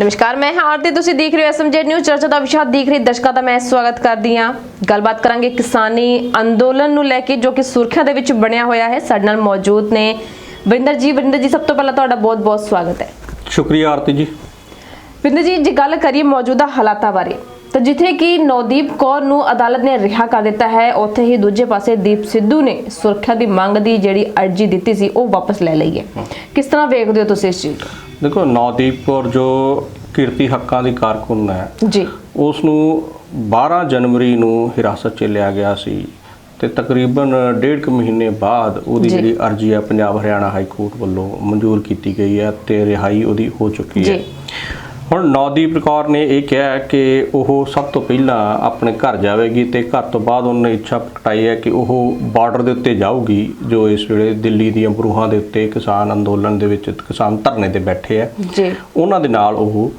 ਨਮਸਕਾਰ ਮੈਂ ਹਾਂ ਆਰਤੀ। ਤੁਸੀਂ ਦੇਖ ਰਹੇ ਹੋ ਐਸਐਮਜੇ ਨਿਊਜ਼। ਚਰਚਾ ਦਾ ਵਿਸ਼ਾ ਦੇਖ ਰਹੇ ਦਰਸ਼ਕਾਂ ਦਾ ਮੈਂ ਸਵਾਗਤ ਕਰਦੀ ਹਾਂ। ਗੱਲਬਾਤ ਕਰਾਂਗੇ ਕਿਸਾਨੀ ਅੰਦੋਲਨ ਨੂੰ ਲੈ ਕੇ ਜੋ ਕਿ ਸੁਰਖੀਆ ਦੇ ਵਿੱਚ ਬਣਿਆ ਹੋਇਆ ਹੈ। ਸਾਡੇ ਨਾਲ ਮੌਜੂਦ ਨੇ ਵਰਿੰਦਰ ਜੀ। ਵਰਿੰਦਰ ਜੀ ਸਭ ਤੋਂ ਪਹਿਲਾਂ ਤੁਹਾਡਾ ਬਹੁਤ-ਬਹੁਤ ਸਵਾਗਤ ਹੈ। ਸ਼ੁਕਰੀਆ ਆਰਤੀ ਜੀ। ਵਰਿੰਦਰ ਜੀ ਜੇ ਗੱਲ ਕਰੀਏ ਮੌਜੂਦਾ ਹਾਲਾਤਾਂ ਬਾਰੇ ਤਾਂ ਜਿੱਥੇ ਕਿ ਨੌਦੀਪ ਕੌਰ ਨੂੰ ਅਦਾਲਤ ਨੇ ਰਿਹਾ ਕਰ ਦਿੱਤਾ ਹੈ ਉੱਥੇ ਹੀ ਦੂਜੇ ਪਾਸੇ ਦੀਪ ਸਿੱਧੂ ਨੇ ਸੁਰੱਖਿਆ ਦੀ ਮੰਗ ਦੀ ਜਿਹੜੀ ਅਰਜੀ ਦਿੱਤੀ ਸੀ ਉਹ ਵਾਪਸ ਲੈ ਲਈ ਹੈ ਕਿਸ ਤਰ੍ਹਾਂ ਵੇਖਦੇ ਹੋ ਤੁਸੀਂ ਇਸ ਚੀਜ਼ ਨੂੰ ਦੇਖੋ ਨੌਦੀਪ ਕੌਰ ਜੋ ਕਿਰਤੀ ਹੱਕਾਂ ਦੀ ਕਾਰਕੁਨ ਹੈ ਜੀ ਉਸ ਨੂੰ 12 ਜਨਵਰੀ ਨੂੰ ਹਿਰਾਸਤ 'ਚ ਲਿਆ ਗਿਆ ਸੀ ਤੇ ਤਕਰੀਬਨ ਡੇਢ ਕੁ ਮਹੀਨੇ ਬਾਅਦ ਉਹਦੀ। ਜਿਹੜੀ ਅਰਜ਼ੀ ਹੈ ਪੰਜਾਬ ਹਰਿਆਣਾ ਹਾਈ ਕੋਰਟ ਵੱਲੋਂ ਮਨਜ਼ੂਰ ਕੀਤੀ ਗਈ ਹੈ ਤੇ ਰਿਹਾਈ ਉਹਦੀ ਹੋ ਚੁੱਕੀ ਹੈ ਜੀ। ਹੁਣ ਨੌਦੀਪ ਕੌਰ ਨੇ ਇਹ ਕਿਹਾ ਕਿ ਉਹ ਸਭ ਤੋਂ ਪਹਿਲਾਂ ਆਪਣੇ ਘਰ ਜਾਵੇਗੀ ਤੇ ਘਰ ਤੋਂ ਬਾਅਦ ਉਹਨੇ ਇੱਛਾ ਪ੍ਰਗਟਾਈ ਹੈ ਕਿ ਉਹ ਬਾਰਡਰ ਦੇ ਉੱਤੇ ਜਾਊਗੀ ਜੋ ਇਸ ਵੇਲੇ ਦਿੱਲੀ ਦੀਆਂ ਬਰੂਹਾਂ ਦੇ ਉੱਤੇ ਕਿਸਾਨ ਅੰਦੋਲਨ ਦੇ ਵਿੱਚ ਕਿਸਾਨ ਧਰਨੇ ਤੇ ਬੈਠੇ ਆ ਜੀ। ਉਹਨਾਂ ਦੇ ਨਾਲ ਉਹ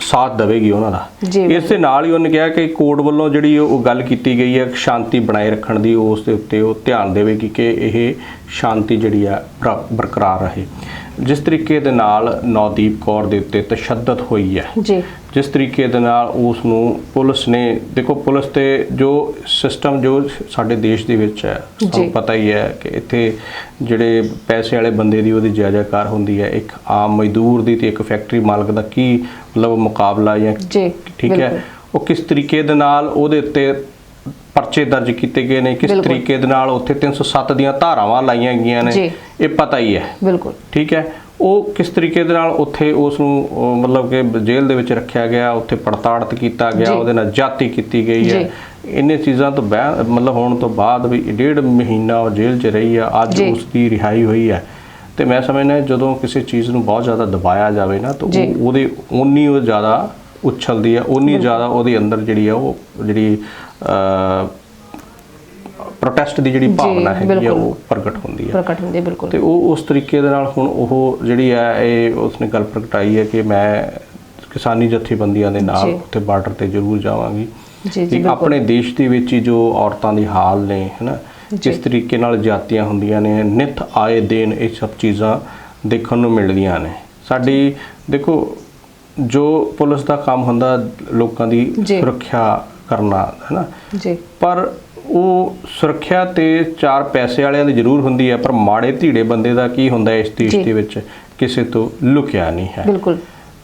ਸਾਥ ਦੇਵੇਗੀ ਉਹਨਾਂ ਦਾ। ਇਸ ਦੇ ਨਾਲ ਹੀ ਉਹਨੇ ਕਿਹਾ ਕਿ ਕੋਰਟ ਵੱਲੋਂ ਜਿਹੜੀ ਉਹ ਗੱਲ ਕੀਤੀ ਗਈ ਹੈ ਸ਼ਾਂਤੀ ਬਣਾਏ ਰੱਖਣ ਦੀ ਉਸ ਦੇ ਉੱਤੇ ਉਹ ਧਿਆਨ ਦੇਵੇਗੀ ਕਿ ਇਹ ਸ਼ਾਂਤੀ ਜਿਹੜੀ ਆ ਬਰ- ਬਰਕਰਾਰ ਰਹੇ। ਜਿਸ ਤਰੀਕੇ ਦੇ ਨਾਲ ਨੌਦੀਪ ਕੌਰ ਦੇ ਉੱਤੇ ਤਸ਼ੱਦਦ ਹੋਈ ਹੈ ਜੀ ਜਿਸ ਤਰੀਕੇ ਦੇ ਨਾਲ ਉਸ ਨੂੰ ਪੁਲਿਸ ਨੇ ਦੇਖੋ ਪੁਲਿਸ ਤੇ ਜੋ ਸਿਸਟਮ ਜੋ ਸਾਡੇ ਦੇਸ਼ ਦੇ ਵਿੱਚ ਹੈ। ਤੁਹਾਨੂੰ ਪਤਾ ਹੀ ਹੈ ਕਿ ਇੱਥੇ ਜਿਹੜੇ ਪੈਸੇ ਵਾਲੇ ਬੰਦੇ ਦੀ ਉਹਦੀ ਜਾਇਜ਼ਾਕਾਰ ਹੁੰਦੀ ਹੈ ਇੱਕ ਆਮ ਮਜ਼ਦੂਰ ਦੀ ਤੇ ਇੱਕ ਫੈਕਟਰੀ ਮਾਲਕ ਦਾ ਕੀ ਮਤਲਬ ਮੁਕਾਬਲਾ ਜਾਂ ਠੀਕ ਹੈ। ਉਹ ਕਿਸ ਤਰੀਕੇ ਦੇ ਨਾਲ ਉਹਦੇ ਉੱਤੇ ਪਰਚੇ ਦਰਜ ਕੀਤੇ ਗਏ ਨੇ ਕਿਸ। ਤਰੀਕੇ ਦੇ ਨਾਲ ਉੱਥੇ 307 ਦੀਆਂ ਧਾਰਾਵਾਂ ਲਾਈਆਂ ਗਈਆਂ। ਨੇ ਇਹ ਪਤਾ ਹੀ ਹੈ ਬਿਲਕੁਲ ਠੀਕ ਹੈ ਉਹ ਕਿਸ ਤਰੀਕੇ ਦੇ ਨਾਲ ਉੱਥੇ ਉਸ ਨੂੰ ਮਤਲਬ ਕਿ ਜੇਲ੍ਹ ਦੇ ਵਿੱਚ ਰੱਖਿਆ ਗਿਆ ਉੱਥੇ ਪੜਤਾੜਤ ਕੀਤਾ ਗਿਆ। ਉਹਦੇ ਨਾਲ ਜਾਤੀ ਕੀਤੀ ਗਈ ਹੈ ਇੰਨੇ ਚੀਜ਼ਾਂ ਤੋਂ ਬਾਅਦ ਮਤਲਬ ਹੋਣ ਤੋਂ ਬਾਅਦ ਵੀ ਡੇਢ ਮਹੀਨਾ ਉਹ ਜੇਲ੍ਹ 'ਚ ਰਹੀ ਆ ਅੱਜ। ਉਸ ਦੀ ਰਿਹਾਈ ਹੋਈ ਹੈ ਤੇ ਮੈਂ ਸਮਝਦਾ ਜਦੋਂ ਕਿਸੇ ਚੀਜ਼ ਨੂੰ ਬਹੁਤ ਜ਼ਿਆਦਾ ਦਬਾਇਆ ਜਾਵੇ ਨਾ ਤਾਂ ਉਹਦੇ ਓਨੀ ਉਹ ਜ਼ਿਆਦਾ ਉਛਲਦੀ ਹੈ ਓਨੀ ਜ਼ਿਆਦਾ ਉਹਦੇ ਅੰਦਰ ਜਿਹੜੀ ਆ ਉਹ ਜਿਹੜੀ ਪ੍ਰੋਟੈਸਟ ਦੀ ਜਿਹੜੀ ਭਾਵਨਾ ਹੈਗੀ ਆ। ਉਹ ਪ੍ਰਗਟ ਹੁੰਦੀ ਹੈ ਪ੍ਰਕਟ ਹੁੰਦੇ ਬਿਲਕੁਲ। ਤੇ ਉਹ ਉਸ ਤਰੀਕੇ ਦੇ ਨਾਲ ਹੁਣ ਉਹ ਜਿਹੜੀ ਹੈ ਇਹ ਉਸਨੇ ਗੱਲ ਪ੍ਰਗਟਾਈ ਹੈ ਕਿ ਮੈਂ ਕਿਸਾਨੀ ਜਥੇਬੰਦੀਆਂ ਦੇ ਨਾਲ। ਉੱਥੇ ਬਾਰਡਰ ਤੇ ਜ਼ਰੂਰ ਜਾਵਾਂਗੀ। ਜੀ ਜੀ ਆਪਣੇ ਦੇਸ਼ ਦੇ ਵਿੱਚ ਹੀ ਜੋ ਔਰਤਾਂ ਦੀ ਹਾਲ ਨੇ ਹਨਾ ਕਿਸ ਤਰੀਕੇ ਨਾਲ ਜਾਤੀਆਂ ਹੁੰਦੀਆਂ ਨੇ ਨਿਤ ਆਏ ਦਿਨ ਇਹ ਸਭ ਚੀਜ਼ਾਂ ਦੇਖਣ ਨੂੰ ਮਿਲਦੀਆਂ ਨੇ। ਸਾਡੀ ਦੇਖੋ ਜੋ ਪੁਲਿਸ ਦਾ ਕੰਮ ਹੁੰਦਾ ਲੋਕਾਂ ਦੀ। ਸੁਰੱਖਿਆ ਕਰਨਾ ਹੈਨਾ। ਜੀ। ਪਰ ਉਹ ਸੁਰੱਖਿਆ ਤੇ ਚਾਰ ਪੈਸੇ ਵਾਲਿਆਂ ਦੀ ਜ਼ਰੂਰ ਹੁੰਦੀ ਹੈ ਪਰ ਮਾੜੇ ਧੀੜੇ ਬੰਦੇ ਦਾ ਕੀ ਹੁੰਦਾ ਇਸ ਦੇਸ਼। ਦੇ ਵਿੱਚ? ਕਿਸੇ ਤੋਂ ਲੁਕਿਆ ਨਹੀਂ ਹੈ। ਬਿਲਕੁਲ।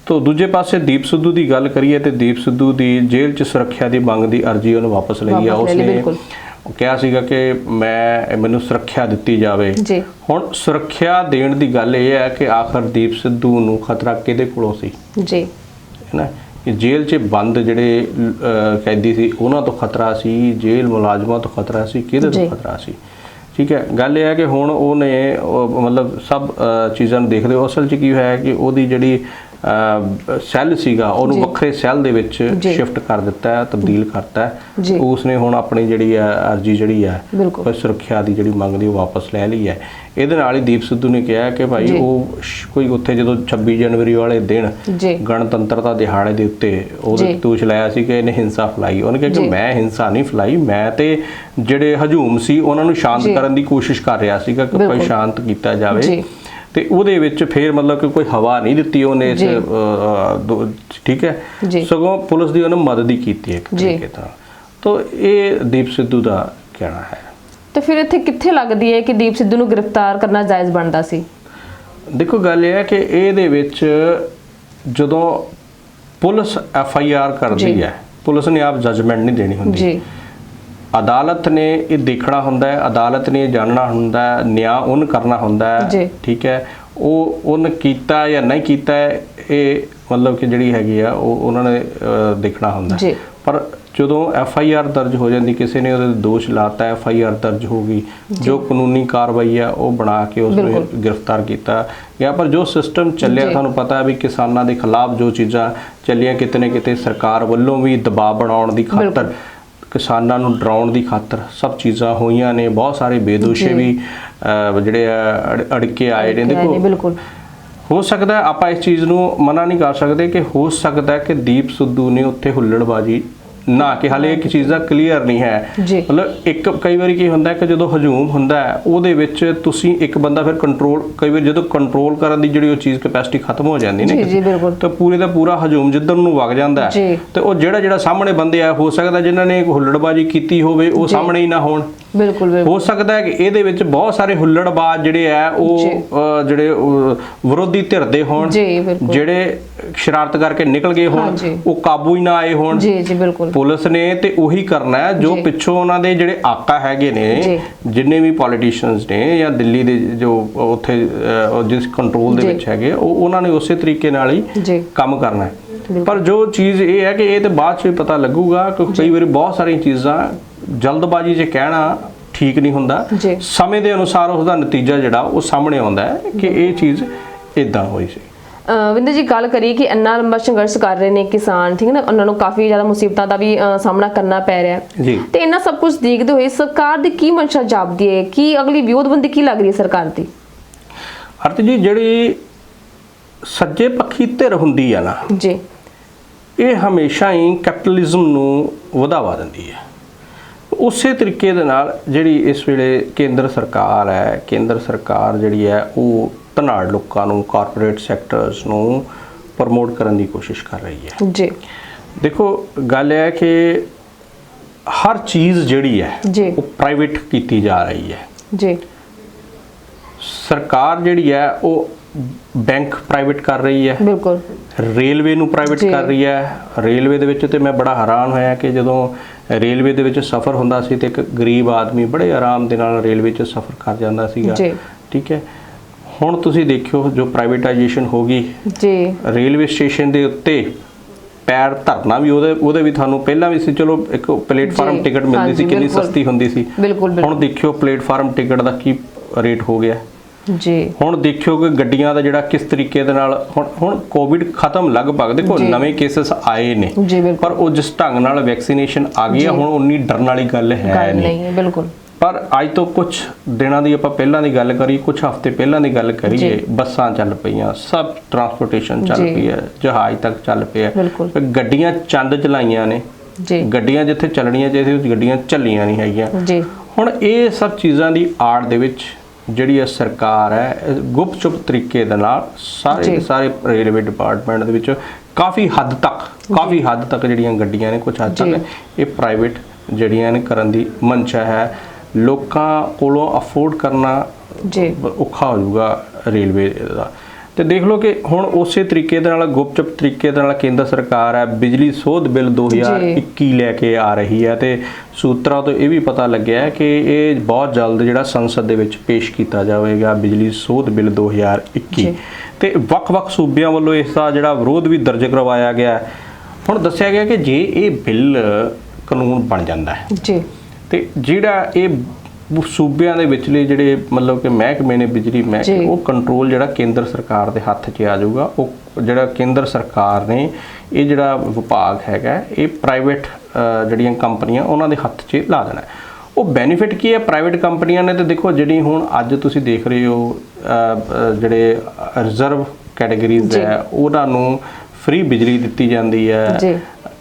ਤੋਂ ਦੂਜੇ ਪਾਸੇ ਦੀਪ ਸਿੱਧੂ ਦੀ ਗੱਲ ਕਰੀਏ ਤੇ ਦੀਪ ਸਿੱਧੂ ਦੀ ਜੇਲ੍ਹ 'ਚ ਸੁਰੱਖਿਆ ਦੀ ਮੰਗ ਦੀ ਅਰਜ਼ੀ ਉਹਨੇ ਵਾਪਸ ਲਈ ਆ ਉਸਨੇ ਕਿਹਾ ਸੀਗਾ ਕਿ ਮੈਂ ਮੈਨੂੰ ਸੁਰੱਖਿਆ ਦਿੱਤੀ ਜਾਵੇ। ਜੀ। ਹੁਣ ਸੁਰੱਖਿਆ ਦੇਣ ਦੀ ਗੱਲ ਇਹ ਹੈ ਕਿ ਆਖਰ ਦੀਪ ਸਿੱਧੂ ਨੂੰ ਖਤਰਾ ਕਿਹਦੇ ਕੋਲੋਂ ਸੀ? ਜੀ। ਹੈ ਨਾ? ਕਿ ਜੇਲ੍ਹ 'ਚ ਬੰਦ ਜਿਹੜੇ ਕੈਦੀ ਸੀ ਉਹਨਾਂ ਤੋਂ ਖਤਰਾ ਸੀ ਜੇਲ੍ਹ ਮੁਲਾਜ਼ਮਾਂ ਤੋਂ ਖਤਰਾ ਸੀ ਕਿਹਦੇ। ਤੋਂ ਖਤਰਾ ਸੀ ਠੀਕ ਹੈ ਗੱਲ ਇਹ ਹੈ ਕਿ ਹੁਣ ਉਹਨੇ ਉਹ ਮਤਲਬ ਸਭ ਚੀਜ਼ਾਂ ਨੂੰ ਦੇਖਦੇ ਹੋ ਅਸਲ 'ਚ ਕੀ ਹੋਇਆ ਕਿ ਉਹਦੀ ਜਿਹੜੀ ਸੈੱਲ ਸੀਗਾ ਉਹਨੂੰ। ਵੱਖਰੇ ਸੈੱਲ ਦੇ ਵਿੱਚ। ਸ਼ਿਫਟ ਕਰ ਦਿੱਤਾ ਹੈ ਤਬਦੀਲ ਕਰਤਾ ਹੈ ਜੀ। ਉਸਨੇ ਹੁਣ ਆਪਣੀ ਜਿਹੜੀ ਹੈ ਅਰਜੀ ਜਿਹੜੀ ਹੈ ਸੁਰੱਖਿਆ ਦੀ ਜਿਹੜੀ ਮੰਗਦੀ ਉਹ ਵਾਪਸ ਲੈ ਲਈ ਹੈ ਇਹਦੇ ਨਾਲ ਹੀ ਦੀਪ ਸਿੱਧੂ ਨੇ ਕਿਹਾ ਕਿ ਭਾਈ। ਉਹ ਕੋਈ ਉੱਥੇ ਜਦੋਂ 26 ਜਨਵਰੀ ਵਾਲੇ ਦਿਨ ਗਣਤੰਤਰਤਾ ਦਿਹਾੜੇ ਦੇ ਉੱਤੇ ਉਹਦੇ ਜੀ। ਦੋਸ਼ ਲਾਇਆ ਸੀ ਕਿ ਇਹਨੇ ਹਿੰਸਾ ਫੈਲਾਈ ਉਹਨੇ ਕਿਹਾ। ਕਿ ਮੈਂ ਹਿੰਸਾ ਨਹੀਂ ਫੈਲਾਈ ਮੈਂ ਤੇ ਜਿਹੜੇ ਹਜੂਮ ਸੀ ਉਹਨਾਂ ਨੂੰ ਸ਼ਾਂਤ। ਕਰਨ ਦੀ ਕੋਸ਼ਿਸ਼ ਕਰ ਰਿਹਾ ਸੀਗਾ ਕਿ। ਕੋਈ ਸ਼ਾਂਤ ਕੀਤਾ ਜਾਵੇ ਜੀ। ਤੇ ਉਹਦੇ ਵਿੱਚ ਫੇਰ ਮਤਲਬ ਕਿ ਕੋਈ ਹਵਾ ਨਹੀਂ ਦਿੱਤੀ ਉਹਨੇ ਇਸ ਠੀਕ ਹੈ। ਸਗੋਂ ਪੁਲਿਸ ਦੀ ਉਹਨੇ ਮਦਦ ਹੀ ਕੀਤੀ ਇੱਕ ਜੀ। ਤਰੀਕੇ ਨਾਲ। ਤੋਂ ਇਹ ਦੀਪ ਸਿੱਧੂ ਦਾ ਕਹਿਣਾ ਹੈ। ਤੇ ਫਿਰ ਇੱਥੇ ਕਿੱਥੇ ਲੱਗਦੀ ਹੈ ਕਿ ਦੀਪ ਸਿੱਧੂ ਨੂੰ ਗ੍ਰਿਫਤਾਰ ਕਰਨਾ ਜਾਇਜ਼ ਬਣਦਾ ਸੀ? ਦੇਖੋ ਗੱਲ ਇਹ ਹੈ ਕਿ ਇਹਦੇ ਵਿੱਚ ਜਦੋਂ ਪੁਲਿਸ ਐਫ ਆਈ ਆਰ। ਕਰਦੀ ਹੈ ਪੁਲਿਸ ਨੇ ਆਪ ਜੱਜਮੈਂਟ ਨਹੀਂ ਦੇਣੀ ਹੁੰਦੀ। ਜੀ। ਅਦਾਲਤ ਨੇ ਇਹ ਦੇਖਣਾ ਹੁੰਦਾ ਹੈ ਅਦਾਲਤ ਨੇ ਇਹ ਜਾਣਨਾ ਹੁੰਦਾ ਹੈ ਨਿਆਂ ਉਹਨ ਕਰਨਾ ਹੁੰਦਾ। ਹੈ ਠੀਕ ਹੈ ਉਹ ਉਹਨ ਕੀਤਾ ਜਾਂ ਨਹੀਂ ਕੀਤਾ ਇਹ ਮਤਲਬ ਕਿ ਜਿਹੜੀ ਹੈਗੀ ਆ ਉਹ ਉਹਨਾਂ ਨੇ ਦੇਖਣਾ ਹੁੰਦਾ। ਪਰ ਜਦੋਂ ਐਫ ਆਈ ਆਰ ਦਰਜ ਹੋ ਜਾਂਦੀ ਕਿਸੇ ਨੇ ਉਹਦੇ ਦੋਸ਼ ਲਾਤਾ ਐਫ ਆਈ ਆਰ ਦਰਜ ਹੋ ਗਈ ਜੋ ਕਾਨੂੰਨੀ ਕਾਰਵਾਈ ਆ ਉਹ ਬਣਾ ਕੇ ਉਸ ਨੂੰ। ਗ੍ਰਿਫਤਾਰ ਕੀਤਾ ਜਾਂ ਪਰ ਜੋ ਸਿਸਟਮ ਚੱਲਿਆ। ਤੁਹਾਨੂੰ ਪਤਾ ਹੈ ਵੀ ਕਿਸਾਨਾਂ ਦੇ ਖਿਲਾਫ ਜੋ ਚੀਜ਼ਾਂ ਚੱਲੀਆਂ ਕਿਤੇ ਨਾ ਕਿਤੇ ਸਰਕਾਰ ਵੱਲੋਂ ਵੀ ਦਬਾਅ ਬਣਾਉਣ ਦੀ ਖਾਤਰ। ਕਿਸਾਨਾਂ ਨੂੰ ਡਰਾਉਣ ਦੀ ਖਾਤਰ ਸਭ ਚੀਜ਼ਾਂ ਹੋਈਆਂ ਨੇ ਬਹੁਤ ਸਾਰੇ ਬੇਦੋਸ਼ੇ। ਵੀ ਜਿਹੜੇ ਅੜਕੇ ਆਏ ਨੇ ਦੇਖੋ ਬਿਲਕੁਲ ਹੋ ਸਕਦਾ ਆਪਾਂ ਇਸ ਚੀਜ਼ ਨੂੰ ਮਨਾ ਨਹੀਂ ਕਰ ਸਕਦੇ ਕਿ ਹੋ ਸਕਦਾ ਕਿ ਦੀਪ ਸਿੱਧੂ ਨੇ ਉੱਥੇ ਹੁੱਲੜਬਾਜੀ ਨਾ ਕਿ ਹਾਲੇ ਇੱਕ ਚੀਜ਼ ਦਾ ਕਲੀਅਰ ਨਹੀਂ ਹੈ। ਮਤਲਬ ਇੱਕ ਕਈ ਵਾਰੀ ਕੀ ਹੁੰਦਾ ਹੈ ਕਿ ਜਦੋਂ ਹਜੂਮ ਹੁੰਦਾ ਹੈ ਉਹਦੇ ਵਿੱਚ ਤੁਸੀਂ ਇੱਕ ਬੰਦਾ ਫਿਰ ਕੰਟਰੋਲ ਕਈ ਵਾਰ ਜਦੋਂ ਕੰਟਰੋਲ ਕਰਨ ਦੀ ਜਿਹੜੀ ਉਹ ਚੀਜ਼ ਕੈਪੈਸਿਟੀ ਖਤਮ ਹੋ ਜਾਂਦੀ ਨੇ ਜੀ ਬਿਲਕੁਲ। ਤਾਂ ਪੂਰੇ ਦਾ ਪੂਰਾ ਹਜੂਮ ਜਿੱਧਰ ਨੂੰ ਵਗ ਜਾਂਦਾ। ਤੇ ਉਹ ਜਿਹੜਾ ਜਿਹੜਾ ਸਾਹਮਣੇ ਬੰਦੇ ਆ ਹੋ ਸਕਦਾ ਜਿਨ੍ਹਾਂ ਨੇ ਹੁੱਲੜਬਾਜੀ ਕੀਤੀ ਹੋਵੇ ਉਹ ਸਾਹਮਣੇ ਹੀ ਨਾ ਹੋਣ। ਬਿਲਕੁਲ ਬਿਲਕੁਲ ਹੋ ਸਕਦਾ ਹੈ ਕਿ ਇਹਦੇ ਵਿੱਚ ਬਹੁਤ ਸਾਰੇ ਹੁੱਲੜਬਾਜ਼ ਜਿਹੜੇ ਆ ਉਹ ਜਿਹੜੇ ਵਿਰੋਧੀ ਧਿਰ ਦੇ ਹੋਣ ਜਿਹੜੇ ਸ਼ਰਾਰਤ ਕਰਕੇ ਨਿਕਲ ਗਏ ਹੋਣ। ਉਹ ਕਾਬੂ ਹੀ ਨਾ ਆਏ ਹੋਣ ਜੀ ਜੀ ਬਿਲਕੁਲ ਪੁਲਿਸ ਨੇ ਤੇ ਉਹੀ ਕਰਨਾ ਹੈ ਜੋ। ਪਿੱਛੋਂ ਉਹਨਾਂ ਦੇ ਜਿਹੜੇ ਆਕਾ ਹੈਗੇ ਨੇ। ਜਿੰਨੇ ਵੀ ਪੋਲੀਟੀਸ਼ੀਅਨਸ ਨੇ ਜਾਂ ਦਿੱਲੀ ਦੇ ਜੋ ਉੱਥੇ ਜਿਸ ਕੰਟਰੋਲ ਦੇ। ਵਿੱਚ ਹੈਗੇ ਉਹ ਉਹਨਾਂ ਨੇ ਉਸੇ ਤਰੀਕੇ ਨਾਲ ਹੀ ਕੰਮ ਕਰਨਾ ਹੈ। ਪਰ ਜੋ ਚੀਜ਼ ਇਹ ਹੈ ਕਿ ਇਹ ਤੇ ਬਾਅਦ ਚ ਹੀ ਪਤਾ ਲੱਗੂਗਾ ਕਿ ਕਈ ਵਾਰੀ ਬਹੁਤ ਸਾਰੀਆਂ ਚੀਜ਼ਾਂ ਜਲਦਬਾਜ਼ੀ 'ਚ ਕਹਿਣਾ ਠੀਕ ਨਹੀਂ ਹੁੰਦਾ ਜੀ। ਸਮੇਂ ਦੇ ਅਨੁਸਾਰ ਉਸ ਦਾ ਨਤੀਜਾ ਜਿਹੜਾ ਉਹ ਸਾਹਮਣੇ ਆਉਂਦਾ ਹੈ ਕਿ ਇਹ ਚੀਜ਼ ਇਦਾਂ ਹੋਈ ਸੀ। ਵਿੰਦਰ ਜੀ ਗੱਲ ਕਰੀਏ ਕਿ ਇੰਨਾ ਲੰਬਾ ਸੰਘਰਸ਼ ਕਰ ਰਹੇ ਨੇ ਕਿਸਾਨ ਠੀਕ ਹੈ ਨਾ? ਉਹਨਾਂ ਨੂੰ ਕਾਫੀ ਜ਼ਿਆਦਾ ਮੁਸੀਬਤਾਂ ਦਾ ਵੀ ਸਾਹਮਣਾ ਕਰਨਾ ਪੈ ਰਿਹਾ ਜੀ। ਤੇ ਇਹਨਾਂ ਸਭ ਕੁਝ ਦੇਖਦੇ ਹੋਏ ਸਰਕਾਰ ਦੀ ਕੀ ਮਨਸ਼ਾ ਜਾਪਦੀ ਹੈ? ਕੀ ਅਗਲੀ ਵਿਉਦਬੰਦੀ ਕੀ ਲੱਗ ਰਹੀ ਹੈ ਸਰਕਾਰ ਦੀ? ਅਰਥ ਜੀ ਜਿਹੜੀ ਸੱਜੇ ਪੱਖੀ ਧਿਰ ਹੁੰਦੀ ਆ ਨਾ ਜੀ। ਇਹ ਹਮੇਸ਼ਾ ਹੀ ਕੈਪੀਟਲਿਜ਼ਮ ਨੂੰ ਵਧਾਵਾ ਦਿੰਦੀ ਹੈ। ਉਸੇ ਤਰੀਕੇ ਦੇ ਨਾਲ ਜਿਹੜੀ ਇਸ ਵੇਲੇ ਕੇਂਦਰ ਸਰਕਾਰ ਹੈ ਕੇਂਦਰ ਸਰਕਾਰ ਜਿਹੜੀ ਹੈ ਉਹ ਧਨਾੜ ਲੋਕਾਂ ਨੂੰ ਕਾਰਪੋਰੇਟ ਸੈਕਟਰਸ ਨੂੰ ਪ੍ਰਮੋਟ ਕਰਨ ਦੀ ਕੋਸ਼ਿਸ਼ ਕਰ ਰਹੀ ਹੈ। ਜੀ। ਦੇਖੋ ਗੱਲ ਇਹ ਹੈ ਕਿ ਹਰ ਚੀਜ਼ ਜਿਹੜੀ ਹੈ ਉਹ ਪ੍ਰਾਈਵੇਟ ਕੀਤੀ ਜਾ ਰਹੀ ਹੈ। ਜੀ। ਸਰਕਾਰ ਜਿਹੜੀ ਹੈ ਉਹ ਬੈਂਕ ਪ੍ਰਾਈਵੇਟ ਕਰ ਰਹੀ ਹੈ। ਬਿਲਕੁਲ। ਰੇਲਵੇ ਨੂੰ ਪ੍ਰਾਈਵੇਟ। ਕਰ ਰਹੀ ਹੈ। ਰੇਲਵੇ ਦੇ ਵਿੱਚ ਤੇ ਮੈਂ ਬੜਾ ਹੈਰਾਨ ਹੋਇਆ ਕਿ ਜਦੋਂ ਰੇਲਵੇ ਦੇ ਵਿੱਚ ਸਫ਼ਰ ਹੁੰਦਾ ਸੀ ਤੇ ਇੱਕ ਗਰੀਬ ਆਦਮੀ ਬੜੇ ਆਰਾਮ ਦੇ ਨਾਲ ਰੇਲਵੇ 'ਚ ਸਫ਼ਰ ਕਰ ਜਾਂਦਾ ਸੀਗਾ। ਜੀ। ਠੀਕ ਹੈ। ਹੁਣ ਤੁਸੀਂ ਦੇਖਿਓ ਜੋ ਪ੍ਰਾਈਵੇਟਾਈਜੇਸ਼ਨ ਹੋ ਗਈ। ਜੀ। ਰੇਲਵੇ ਸਟੇਸ਼ਨ ਦੇ ਉੱਤੇ ਪੈਰ ਧਰਨਾ ਵੀ ਉਹਦੇ ਉਹਦੇ ਵੀ ਤੁਹਾਨੂੰ ਪਹਿਲਾਂ ਵੀ ਸੀ ਚਲੋ ਇੱਕ ਪਲੇਟਫਾਰਮ ਟਿਕਟ ਮਿਲਦੀ ਸੀ ਕਿੰਨੀ। ਸਸਤੀ ਹੁੰਦੀ ਸੀ। ਹੁਣ ਦੇਖਿਓ ਪਲੇਟਫਾਰਮ ਟਿਕਟ ਦਾ ਕੀ ਰੇਟ ਹੋ ਗਿਆ। ਜੀ ਹੁਣ ਦੇਖਿਓ ਕਿ ਗੱਡੀਆਂ ਦਾ ਜਿਹੜਾ ਕਿਸ ਤਰੀਕੇ ਦੇ ਨਾਲ ਹੁਣ ਹੁਣ ਕੋਵਿਡ ਖਤਮ ਲਗਭਗ ਦੇਖੋ। ਨਵੇਂ ਕੇਸਸ ਆਏ ਨੇ ਪਰ ਉਹ ਜਿਸ ਢੰਗ ਨਾਲ ਵੈਕਸੀਨੇਸ਼ਨ ਆ ਗਈ ਜੀ। ਹੁਣ ਉਨੀ ਡਰਨ ਵਾਲੀ ਗੱਲ ਹੈ ਨਹੀਂ ਨਹੀਂ ਹੈ ਬਿਲਕੁਲ ਪਰ ਅੱਜ ਤੋਂ ਕੁਝ ਦਿਨਾਂ ਦੀ ਆਪਾਂ ਪਹਿਲਾਂ ਦੀ ਗੱਲ ਕਰੀ ਕੁਝ ਹਫ਼ਤੇ ਪਹਿਲਾਂ ਦੀ ਗੱਲ ਕਰੀਏ। ਬੱਸਾਂ ਚੱਲ ਪਈਆਂ ਸਭ ਟਰਾਂਸਪੋਰਟੇਸ਼ਨ ਚੱਲ। ਪਈ ਹੈ ਜਹਾਜ਼ ਤੱਕ ਚੱਲ ਪਿਆ ਬਿਲਕੁਲ। ਗੱਡੀਆਂ ਚੰਦ ਚਲਾਈਆਂ ਨੇ ਜੀ ਗੱਡੀਆਂ ਜਿੱਥੇ ਚੱਲਣੀਆਂ ਚਾਹੀਦੀਆਂ ਉਹ ਗੱਡੀਆਂ ਚੱਲੀਆਂ ਨਹੀਂ ਹੈਗੀਆਂ ਜੀ ਹੁਣ ਇਹ ਸਭ ਚੀਜ਼ਾਂ ਦੀ ਆੜ ਦੇ ਵਿੱਚ ਜਿਹੜੀ ਹੈ ਸਰਕਾਰ ਹੈ ਇਹ ਗੁਪਚੁਪ ਤਰੀਕੇ ਦੇ ਨਾਲ ਸਾਰੇ ਸਾਰੇ ਰੇਲਵੇ ਡਿਪਾਰਟਮੈਂਟ ਦੇ ਵਿੱਚ ਕਾਫੀ ਹੱਦ ਤੱਕ ਕਾਫੀ ਹੱਦ ਤੱਕ ਜਿਹੜੀਆਂ ਗੱਡੀਆਂ ਨੇ ਕੁਝ ਹੱਦ। ਤੱਕ ਇਹ ਪ੍ਰਾਈਵੇਟ ਜਿਹੜੀਆਂ ਨੇ ਕਰਨ ਦੀ ਮਨਸ਼ਾ ਹੈ। ਲੋਕਾਂ ਕੋਲੋਂ ਅਫੋਰਡ ਕਰਨਾ ਜੀ। ਔਖਾ ਹੋ ਜਾਊਗਾ ਰੇਲਵੇ ਦਾ। ਤੇ ਦੇਖ ਲਓ ਕਿ ਹੁਣ ਉਸੇ ਤਰੀਕੇ ਦੇ ਨਾਲ ਗੁਪਚੁਪ ਤਰੀਕੇ ਦੇ ਨਾਲ ਕੇਂਦਰ ਸਰਕਾਰ ਹੈ ਬਿਜਲੀ ਸੋਧ ਬਿੱਲ 2021 ਲੈ ਕੇ ਆ ਰਹੀ ਹੈ ਤੇ ਸੂਤਰਾਂ ਤੋਂ ਇਹ ਵੀ ਪਤਾ ਲੱਗਿਆ ਹੈ ਕਿ ਇਹ ਬਹੁਤ ਜਲਦ ਜਿਹੜਾ ਸੰਸਦ ਦੇ ਵਿੱਚ ਪੇਸ਼ ਕੀਤਾ ਜਾਵੇਗਾ ਬਿਜਲੀ ਸੋਧ ਬਿੱਲ 2021 ਜੀ। ਤੇ ਵੱਖ-ਵੱਖ ਸੂਬਿਆਂ ਵੱਲੋਂ ਇਸ ਦਾ ਜਿਹੜਾ ਵਿਰੋਧ ਵੀ ਦਰਜ ਕਰਵਾਇਆ ਗਿਆ ਹੈ। ਹੁਣ ਦੱਸਿਆ ਗਿਆ ਕਿ ਜੇ ਇਹ ਬਿੱਲ ਕਾਨੂੰਨ ਬਣ ਜਾਂਦਾ ਹੈ ਜੀ ਤੇ ਜਿਹੜਾ ਇਹ ਸੂਬਿਆਂ ਦੇ ਵਿਚਲੇ ਜਿਹੜੇ ਮਤਲਬ ਕਿ ਮਹਿਕਮੇ ਨੇ ਬਿਜਲੀ ਮਹਿਕਮੇ। ਉਹ ਕੰਟਰੋਲ ਜਿਹੜਾ ਕੇਂਦਰ ਸਰਕਾਰ ਦੇ ਹੱਥ 'ਚ ਆ ਜਾਊਗਾ ਉਹ ਜਿਹੜਾ ਕੇਂਦਰ ਸਰਕਾਰ ਨੇ ਇਹ ਜਿਹੜਾ ਵਿਭਾਗ ਹੈਗਾ ਇਹ ਪ੍ਰਾਈਵੇਟ ਜਿਹੜੀਆਂ ਕੰਪਨੀਆਂ ਉਹਨਾਂ ਦੇ ਹੱਥ 'ਚ ਲਾ ਦੇਣਾ। ਉਹ ਬੈਨੀਫਿਟ ਕੀ ਹੈ ਪ੍ਰਾਈਵੇਟ ਕੰਪਨੀਆਂ ਨੇ ਤੇ ਦੇਖੋ ਜਿਹੜੀ ਹੁਣ ਅੱਜ ਤੁਸੀਂ ਦੇਖ ਰਹੇ ਹੋ ਜਿਹੜੇ ਰਿਜ਼ਰਵ ਕੈਟਾਗਰੀਜ਼। ਹੈ ਉਹਨਾਂ ਨੂੰ ਫ੍ਰੀ ਬਿਜਲੀ ਦਿੱਤੀ ਜਾਂਦੀ ਹੈ ਜੀ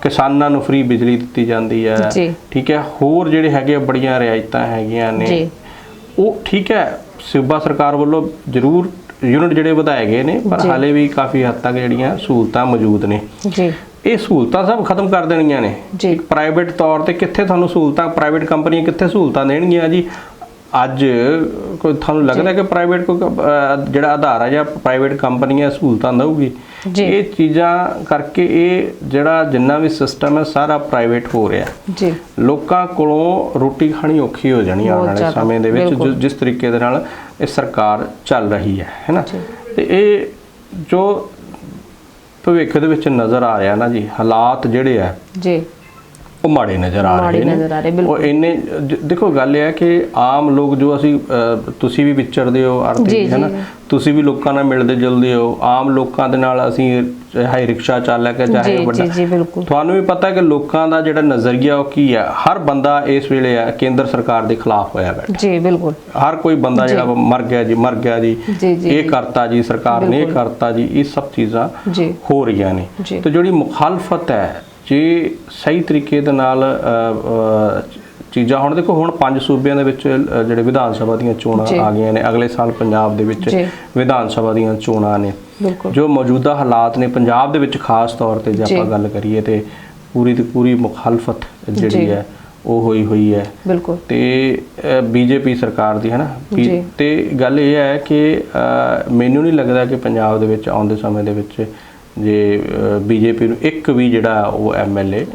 ਕਿਸਾਨਾਂ ਨੂੰ ਫ੍ਰੀ ਬਿਜਲੀ ਦਿੱਤੀ ਜਾਂਦੀ ਹੈ। ਠੀਕ ਹੈ ਹੋਰ ਜਿਹੜੇ ਹੈਗੇ ਬੜੀਆਂ ਰਿਆਇਤਾਂ ਹੈਗੀਆਂ ਨੇ। ਉਹ ਠੀਕ ਹੈ ਸੂਬਾ ਸਰਕਾਰ ਵੱਲੋਂ ਜ਼ਰੂਰ ਯੂਨਿਟ ਜਿਹੜੇ ਵਧਾਏ ਗਏ ਨੇ ਪਰ। ਹਾਲੇ ਵੀ ਕਾਫੀ ਹੱਦ ਤੱਕ ਜਿਹੜੀਆਂ ਸਹੂਲਤਾਂ ਮੌਜੂਦ ਨੇ। ਜੀ। ਇਹ ਸਹੂਲਤਾਂ ਸਭ ਖਤਮ ਕਰ ਦੇਣੀਆਂ ਨੇ। ਪ੍ਰਾਈਵੇਟ ਤੌਰ ਤੇ ਕਿੱਥੇ ਤੁਹਾਨੂੰ ਸਹੂਲਤਾਂ ਪ੍ਰਾਈਵੇਟ ਕੰਪਨੀਆਂ ਕਿੱਥੇ ਸਹੂਲਤਾਂ ਦੇਣਗੀਆਂ ਜੀ? ਅੱਜ ਕੋਈ ਤੁਹਾਨੂੰ ਲੱਗਦਾ ਕਿ ਪ੍ਰਾਈਵੇਟ ਕੋਈ ਜਿਹੜਾ ਆਧਾਰ ਹੈ ਜਾਂ ਪ੍ਰਾਈਵੇਟ ਕੰਪਨੀਆਂ ਸਹੂਲਤਾਂ ਦਊਗੀ। ਇਹ ਚੀਜ਼ਾਂ ਕਰਕੇ ਇਹ ਜਿਹੜਾ ਜਿੰਨਾ ਵੀ ਸਿਸਟਮ ਹੈ ਸਾਰਾ ਪ੍ਰਾਈਵੇਟ ਹੋ ਰਿਹਾ ਜੀ ਲੋਕਾਂ ਕੋਲੋਂ ਰੋਟੀ ਖਾਣੀ ਔਖੀ ਹੋ ਜਾਣੀ ਆਉਣ ਵਾਲੇ ਸਮੇਂ ਦੇ ਵਿੱਚ। ਜਿਸ- ਤਰੀਕੇ ਦੇ ਨਾਲ ਇਹ ਸਰਕਾਰ ਚੱਲ ਰਹੀ ਹੈ ਹੈਨਾ। ਤੇ ਇਹ ਜੋ ਭਵਿੱਖ ਦੇ ਵਿੱਚ ਨਜ਼ਰ ਆ ਰਿਹਾ ਨਾ ਜੀ ਹਾਲਾਤ ਜਿਹੜੇ ਆ ਜੀ ਉਹ ਮਾੜੇ ਨਜ਼ਰ ਆ ਰਹੇ ਨੇ। ਨਜ਼ਰ ਆ ਰਹੇ, ਬਿਲਕੁਲ। ਉਹ ਇੰਨੇ ਦੇਖੋ ਗੱਲ ਇਹ ਹੈ ਕਿ ਆਮ ਲੋਕ ਜੋ ਅਸੀਂ ਤੁਸੀਂ ਵੀ ਵਿਚਰਦੇ ਹੋ ਆਰਤੀ ਹੈ ਨਾ। ਤੁਸੀਂ ਵੀ ਲੋਕਾਂ ਨਾਲ ਮਿਲਦੇ ਜੁਲਦੇ ਹੋ। ਆਮ ਲੋਕਾਂ ਦੇ ਨਾਲ ਅਸੀਂ ਚਾਹੇ ਰਿਕਸ਼ਾ ਚਾਲਕ ਹੈ ਚਾਹੇ ਜੀ ਵੱਡਾ। ਜੀ ਜੀ ਬਿਲਕੁਲ। ਤੁਹਾਨੂੰ ਵੀ ਪਤਾ ਹੈ ਕਿ ਲੋਕਾਂ ਦਾ ਜਿਹੜਾ ਨਜ਼ਰੀਆ ਉਹ ਕੀ ਹੈ? ਹਰ ਬੰਦਾ ਇਸ ਵੇਲੇ ਹੈ ਕੇਂਦਰ ਸਰਕਾਰ ਦੇ ਖਿਲਾਫ ਹੋਇਆ ਬੈਠਾ। ਜੀ ਬਿਲਕੁਲ। ਹਰ ਕੋਈ ਬੰਦਾ ਜਿਹੜਾ ਮਰ ਗਿਆ ਜੀ ਮਰ ਗਿਆ ਜੀ। ਇਹ। ਕਰਤਾ ਜੀ ਸਰਕਾਰ ਨੇ ਇਹ। ਕਰਤਾ ਜੀ ਇਹ ਸਭ ਚੀਜ਼ਾਂ ਹੋ ਰਹੀਆਂ ਨੇ। ਤੇ ਜਿਹੜੀ ਮੁਖਾਲਫਤ ਹੈ ਜੇ ਸਹੀ ਤਰੀਕੇ ਦੇ ਨਾਲ ਚੀਜ਼ਾਂ ਹੁਣ ਦੇਖੋ ਹੁਣ ਪੰਜ ਸੂਬਿਆਂ ਦੇ ਵਿੱਚ ਜਿਹੜੇ ਵਿਧਾਨ ਸਭਾ ਦੀਆਂ ਚੋਣਾਂ। ਆ ਗਈਆਂ ਨੇ ਅਗਲੇ ਸਾਲ ਪੰਜਾਬ ਦੇ ਵਿੱਚ। ਵਿਧਾਨ ਸਭਾ ਦੀਆਂ ਚੋਣਾਂ ਨੇ ਜੋ ਮੌਜੂਦਾ ਹਾਲਾਤ ਨੇ ਪੰਜਾਬ ਦੇ ਵਿੱਚ ਖਾਸ ਤੌਰ ਤੇ ਜੇ। ਆਪਾਂ ਗੱਲ ਕਰੀਏ ਤੇ ਪੂਰੀ ਦੀ ਪੂਰੀ ਮੁਖਾਲਫਤ। ਜਿਹੜੀ ਹੈ ਉਹ ਹੋਈ ਹੋਈ ਹੈ ਬਿਲਕੁਲ ਤੇ ਬੀਜੇਪੀ ਸਰਕਾਰ ਦੀ ਹੈ ਨਾ। ਤੇ ਗੱਲ ਇਹ ਹੈ ਕਿ ਮੈਨੂੰ ਨਹੀਂ ਲੱਗਦਾ ਕਿ ਪੰਜਾਬ ਦੇ ਵਿੱਚ ਆਉਂਦੇ ਸਮੇਂ ਦੇ ਵਿੱਚ ਜੇ ਬੀਜੇਪੀ ਨੂੰ ਇੱਕ ਵੀ ਜਿਹੜਾ ਉਹ ਐਮਐਲਏ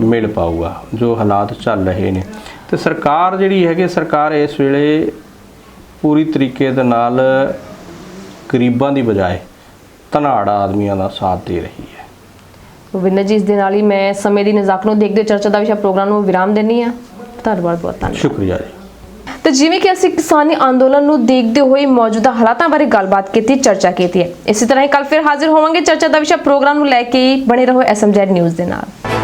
ਮਿਲ ਪਾਊਗਾ ਜੋ ਹਾਲਾਤ ਚੱਲ ਰਹੇ ਨੇ। ਤੇ ਸਰਕਾਰ ਜਿਹੜੀ ਹੈਗੀ ਸਰਕਾਰ ਇਸ ਵੇਲੇ ਪੂਰੀ ਤਰੀਕੇ ਦੇ ਨਾਲ ਗਰੀਬਾਂ ਦੀ ਬਜਾਏ ਧਨਾੜਾ ਆਦਮੀਆਂ ਦਾ ਸਾਥ ਦੇ ਰਹੀ ਹੈ। ਵਿਨਰ ਜੀ ਇਸ ਦੇ ਨਾਲ ਹੀ ਮੈਂ ਸਮੇਂ ਦੀ ਨਜ਼ਾਕਤ ਨੂੰ ਦੇਖਦੇ ਚਰਚਾ ਦਾ ਵਿਸ਼ਾ ਪ੍ਰੋਗਰਾਮ ਨੂੰ ਵਿਰਾਮ ਦਿੰਨੀ ਆ ਧੰਨਵਾਦ ਬਹੁਤ ਧੰਨਵਾਦ। ਸ਼ੁਕਰੀਆ ਜੀ। ਤੇ ਜਿਵੇਂ ਕਿ ਅਸੀਂ ਕਿਸਾਨੀ ਅੰਦੋਲਨ ਨੂੰ ਦੇਖਦੇ ਹੋਏ ਮੌਜੂਦਾ ਹਾਲਾਤਾਂ ਬਾਰੇ ਗੱਲਬਾਤ ਕੀਤੀ, ਚਰਚਾ ਕੀਤੀ ਹੈ। ਇਸੇ ਤਰ੍ਹਾਂ ਹੀ ਕੱਲ ਫਿਰ ਹਾਜ਼ਰ ਹੋਵਾਂਗੇ। ਚਰਚਾ ਦਾ ਵਿਸ਼ਾ ਪ੍ਰੋਗਰਾਮ ਨੂੰ ਲੈ ਕੇ ਬਣੇ ਰਹੋ ਐਸਐਮਜੈਡ ਨਿਊਜ਼ ਦੇ ਨਾਲ।